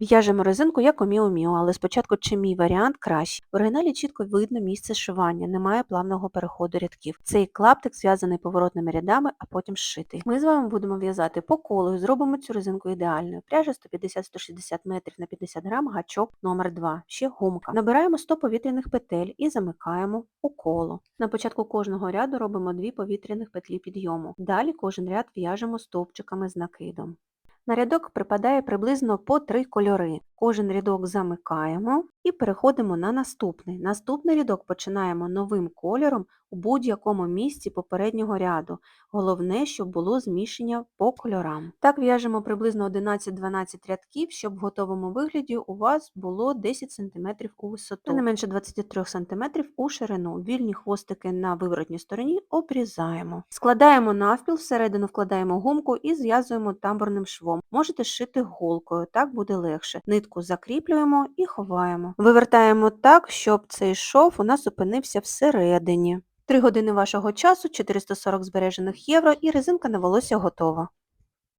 В'яжемо резинку як у Міу, але спочатку чи мій варіант кращий. В оригіналі чітко видно місце шивання, немає плавного переходу рядків. Цей клаптик зв'язаний поворотними рядами, а потім зшитий. Ми з вами будемо в'язати по колу і зробимо цю резинку ідеальною. Пряжа 150-160 метрів на 50 грам, гачок номер 2 ще гумка. Набираємо 100 повітряних петель і замикаємо у коло. На початку кожного ряду робимо 2 повітряних петлі підйому. Далі кожен ряд в'яжемо стовпчиками з накидом. На рядок припадає приблизно по три кольори. Кожен рядок замикаємо і переходимо на наступний. Наступний рядок починаємо новим кольором у будь-якому місці попереднього ряду. Головне, щоб було зміщення по кольорам. Так в'яжемо приблизно 11-12 рядків, щоб в готовому вигляді у вас було 10 см у висоту, не менше 23 см у ширину. Вільні хвостики на виворотній стороні обрізаємо. Складаємо навпіл, всередину вкладаємо гумку і зв'язуємо тамбурним швом. Можете шити голкою, так буде легше. Нитку закріплюємо і ховаємо. Вивертаємо так, щоб цей шов у нас опинився всередині. 3 години вашого часу, 440 збережених євро і резинка на волосся готова.